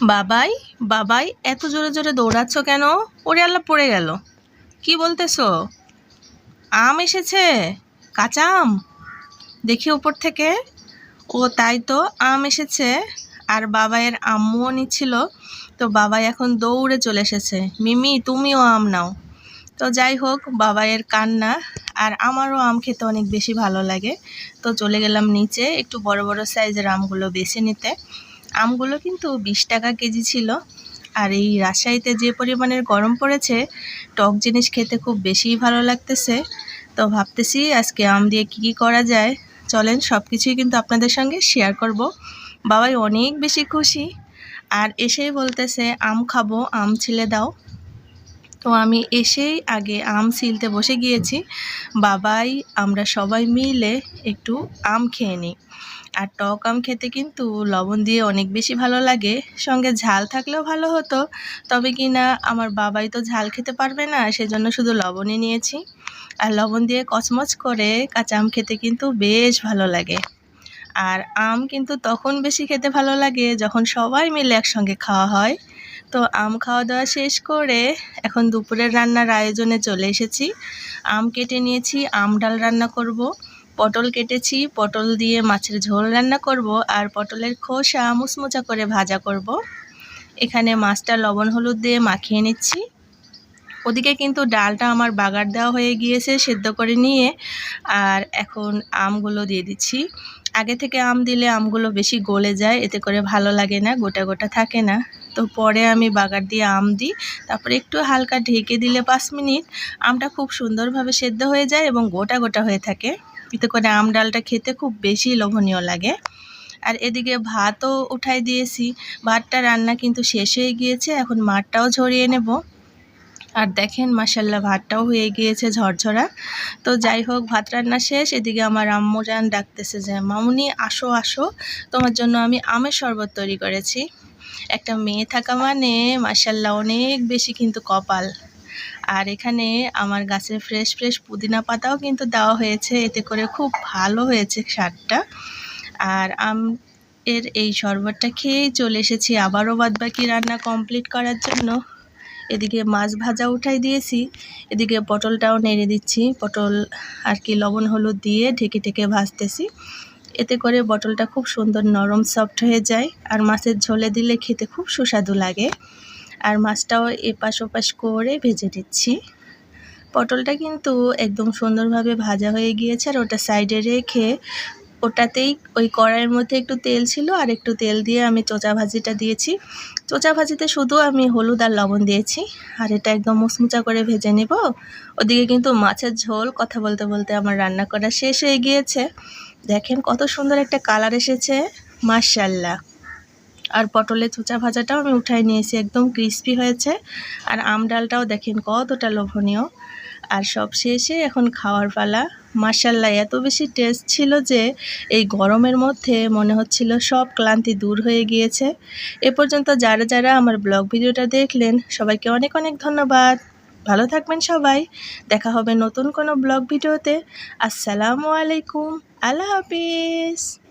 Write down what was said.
বাবাই বাবাই, এত জোরে জোরে দৌড়াচ্ছ কেন? ওরে আল্লাহ, পড়ে গেল। কি বলতেছো? আম এসেছে? কাঁচা আম? দেখি উপর থেকে। ও, তাই তো, আম এসেছে। আর বাবাইয়ের আম্মুও নিচ্ছিল। তো বাবাই এখন দৌড়ে চলে এসেছে। মিমি, তুমিও আম নাও। তো যাই হোক, বাবাইয়ের কান্না আর আমারও আম খেতে অনেক বেশি ভালো লাগে। তো চলে গেলাম নিচে, একটু বড় বড় সাইজের আমগুলো বেছে নিতে। আমগুলো কিন্তু বিশ টাকা কেজি ছিল। আর এই রাজশাহীতে যে পরিমাণের গরম পড়েছে, টক জিনিস খেতে খুব বেশিই ভালো লাগতেছে। তো ভাবতেছি আজকে আম দিয়ে কী কী করা যায়। চলেন সব কিছুই কিন্তু আপনাদের সঙ্গে শেয়ার করব। বাবাই অনেক বেশি খুশি। আর এসেই বলতেছে, আম খাব, আম ছিলে দাও। তো আমি এসেই আগে আম ছিলতে বসে গিয়েছি। বাবাই, আমরা সবাই মিলে একটু আম খেয়ে নিই। আর টক আম খেতে কিন্তু লবণ দিয়ে অনেক বেশি ভালো লাগে। সঙ্গে ঝাল থাকলেও ভালো হতো। তবে কি না আমার বাবাই তো ঝাল খেতে পারবে না, সেজন্য শুধু লবণই নিয়েছি। আর লবণ দিয়ে কচমচ করে কাঁচা আম খেতে কিন্তু বেশ ভালো লাগে। আর আম কিন্তু তখন বেশি খেতে ভালো লাগে যখন সবাই মিলে একসঙ্গে খাওয়া হয়। তো আম খাওয়া দাওয়া শেষ করে এখন দুপুরের রান্নার আয়োজনে চলে এসেছি। আম কেটে নিয়েছি, আম ডাল রান্না করব, পটল কেটেছি, পটল দিয়ে মাছের ঝোল রান্না করব আর পটলের খোসা মুচমুচা করে ভাজা করব। এখানে মাছটা লবণ হলুদ দিয়ে মাখিয়ে নিচ্ছি। ওদিকে কিন্তু ডালটা আমার বাগার দেওয়া হয়ে গিয়েছে, সেদ্ধ করে নিয়ে আর এখন আমগুলো দিয়ে দিচ্ছি। আগে থেকে আম দিলে আমগুলো বেশি গলে যায়, এতে করে ভালো লাগে না, গোটা গোটা থাকে না। তো পরে আমি বাগার দিয়ে আম দিই, তারপরে একটু হালকা ঢেকে দিলে পাঁচ মিনিট আমটা খুব সুন্দরভাবে সেদ্ধ হয়ে যায় এবং গোটা গোটা হয়ে থাকে। এতে করে আম ডালটা খেতে খুব বেশি লোভনীয় লাগে। আর এদিকে ভাতও উঠাই দিয়েছি। ভাতটা রান্না কিন্তু শেষ হয়ে গিয়েছে, এখন মাঠটাও ঝরিয়ে নেব। আর দেখেন মাসাল্লাহ ভাতটাও হয়ে গিয়েছে ঝরঝরা। তো যাই হোক, ভাত রান্না শেষ। এদিকে আমার আম্মু যান ডাকতেছে যে, মামুনি, আসো আসো। তোমার জন্য আমি আমের শরবত তৈরি করেছি। একটা মেয়ে থাকা মানে মাসাল্লাহ অনেক বেশি কিন্তু কপাল। আর এখানে আমার গাছের ফ্রেশ ফ্রেশ পুদিনা পাতাও কিন্তু দেওয়া হয়েছে। এতে করে খুব ভালো হয়েছে শাকটা আর আম এর এই শরবতটা খেয়েই চলে এসেছি। আবারও বাদবাকি রান্না কমপ্লিট করার জন্য। এদিকে মাছ ভাজা উঠাই দিয়েছি। এদিকে পটলটাও নেড়ে দিচ্ছি। পটল আর কি লবণ, হলুদ দিয়ে ঢেকে ঢেকে ভাজতেছি। এতে করে পটলটা খুব সুন্দর নরম সফট হয়ে যায় আর মাছের ঝোলে দিলে খেতে খুব সুস্বাদু লাগে। আর মাছটাও এপাশ ওপাশ করে ভেজে দিচ্ছি পটলটা কিন্তু একদম সুন্দরভাবে ভাজা হয়ে গিয়েছে আর ওটা সাইডে রেখে ওটাতেই ওই কড়াইয়ের মধ্যে একটু তেল ছিল আর একটু তেল দিয়ে আমি চোচা ভাজিটা দিয়েছি। চোচা ভাজিতে শুধু আমি হলুদ আর লবণ দিয়েছি আর এটা একদম মুচমুচা করে ভেজে নেব। ওদিকে কিন্তু মাছের ঝোল কথা বলতে বলতে আমার রান্না করা শেষ হয়ে গিয়েছে। দেখেন কত সুন্দর একটা কালার এসেছে মার্শাল্লাহ আর পটলের চোচা ভাজাটাও আমি উঠাই নিয়েছি, একদম ক্রিস্পি হয়েছে। আর আম ডালটাও দেখেন কতটা লোভনীয়। আর সব শেষে এখন খাওয়ার পালা। মার্শাল্লাহ এত বেশি টেস্ট ছিল যে এই গরমের মধ্যে মনে হচ্ছিল সব ক্লান্তি দূর হয়ে গিয়েছে। এ পর্যন্ত যারা যারা আমার ব্লগ ভিডিওটা দেখলেন, সবাইকে অনেক অনেক ধন্যবাদ। ভালো থাকবেন সবাই। দেখা হবে নতুন কোনো ব্লগ ভিডিওতে। আসসালামু আলাইকুম। আল্লাহ হাফিজ।